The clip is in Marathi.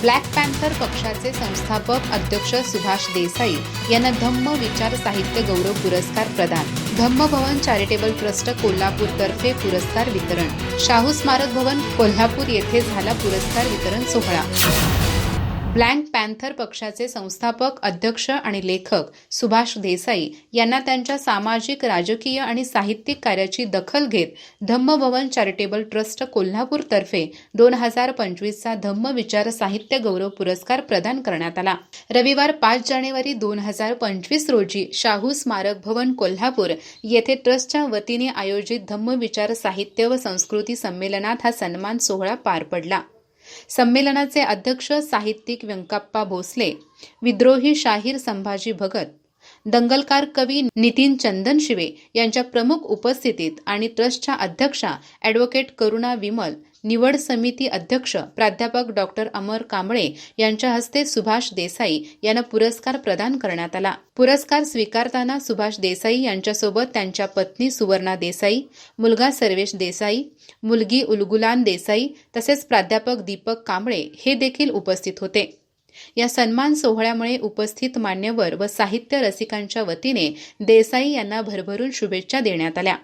ब्लॅक पॅन्थर पक्षाचे संस्थापक अध्यक्ष सुभाष देसाई यांना धम्म विचार साहित्य गौरव पुरस्कार प्रदान. धम्म भवन चॅरिटेबल ट्रस्ट कोल्हापूर तर्फे पुरस्कार वितरण. शाहू स्मारक भवन कोल्हापूर येथे झाला पुरस्कार वितरण सोहळा. ब्लँक पॅन्थर पक्षाचे संस्थापक अध्यक्ष आणि लेखक सुभाष देसाई यांना त्यांच्या सामाजिक राजकीय आणि साहित्यिक कार्याची दखल घेत धम्मभवन चॅरिटेबल ट्रस्ट कोल्हापूरतर्फे दोन हजार पंचवीसचा धम्म विचार साहित्य गौरव पुरस्कार प्रदान करण्यात आला. रविवार पाच जानेवारी दोन हजार पंचवीस रोजी शाहू स्मारक भवन कोल्हापूर येथे ट्रस्टच्या वतीने आयोजित धम्म विचार साहित्य व संस्कृती संमेलनात हा सन्मान सोहळा पार पडला. संमेलनाचे अध्यक्ष साहित्यिक व्यंकप्पा भोसले विद्रोही शाहीर संभाजी भगत दंगलकार कवी नितीन चंदन शिवे यांच्या प्रमुख उपस्थितीत आणि ट्रस्टच्या अध्यक्षा ॲडव्होकेट करुणा विमल निवड समिती अध्यक्ष प्राध्यापक डॉक्टर अमर कांबळे यांच्या हस्ते सुभाष देसाई यांना पुरस्कार प्रदान करण्यात आला. पुरस्कार स्वीकारताना सुभाष देसाई यांच्यासोबत त्यांच्या पत्नी सुवर्णा देसाई मुलगा सर्वेश देसाई मुलगी उलगुलान देसाई तसेच प्राध्यापक दीपक कांबळे हे देखील उपस्थित होते. या सन्मान सोहळ्यामुळे उपस्थित मान्यवर व साहित्य रसिकांच्या वतीने देसाई यांना भरभरून शुभेच्छा देण्यात आल्या.